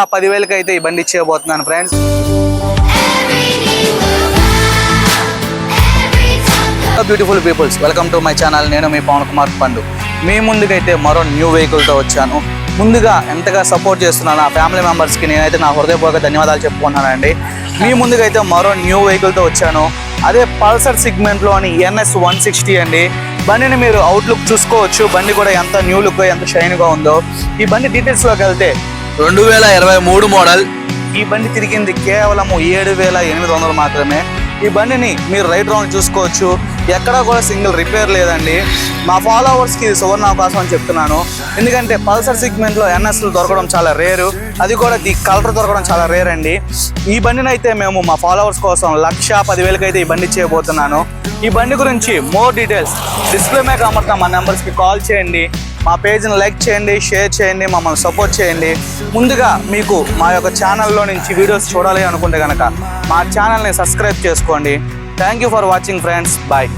ఆ పదివేలకి అయితే ఈ బండి ఇచ్చేయబోతున్నాను friends beautiful peoples welcome to my channel నేను మీ పవన్ కుమార్ పండు. మీ ముందుకైతే మరో న్యూ వెహికల్తో వచ్చాను. ముందుగా ఎంతగా సపోర్ట్ చేస్తున్నాను నా ఫ్యామిలీ మెంబర్స్కి నేనైతే నా హృదయపూర్వక ధన్యవాదాలు చెప్పుకుంటున్నానండి. మీ ముందుకైతే మరో న్యూ వెహికల్తో వచ్చాను. అదే పల్సర్ సిగ్మెంట్లోని ఎన్ఎస్ వన్ సిక్స్టీ అండి. బండిని మీరు అవుట్లుక్ చూసుకోవచ్చు. బండి కూడా ఎంత న్యూ లుక్ ఎంత షైన్గా ఉందో. ఈ బండి డీటెయిల్స్లోకి వెళ్తే రెండు వేల ఇరవై మూడు మోడల్. ఈ బండి తిరిగింది కేవలం ఏడు వేల ఎనిమిది వందలు మాత్రమే. ఈ బండిని మీరు రైట్ రౌండ్ చూసుకోవచ్చు. ఎక్కడా కూడా సింగిల్ రిపేర్ లేదండి. మా ఫాలోవర్స్కి ఇది సువర్ణ అవకాశం అని చెప్తున్నాను. ఎందుకంటే పల్సర్ సిగ్మెంట్లో ఎన్ఎస్లు దొరకడం చాలా రేరు. అది కూడా ది కలర్ దొరకడం చాలా రేర్ అండి. ఈ బండిని అయితే మేము మా ఫాలోవర్స్ కోసం లక్ష పదివేలకి అయితే ఈ బండి చేయబోతున్నాను ఈ బండి గురించి మోర్ డీటెయిల్స్ డిస్ప్లే మేక అమర్తాం మా నెంబర్స్కి కాల్ చేయండి. మా పేజ్ని లైక్ చేయండి షేర్ చేయండి మమ్మల్ని సపోర్ట్ చేయండి. ముందుగా మీకు మా యొక్క ఛానల్లో నుంచి వీడియోస్ చూడాలి అనుకుంటే కనుక మా ఛానల్ని సబ్స్క్రైబ్ చేసుకోండి. Thank you for watching friends bye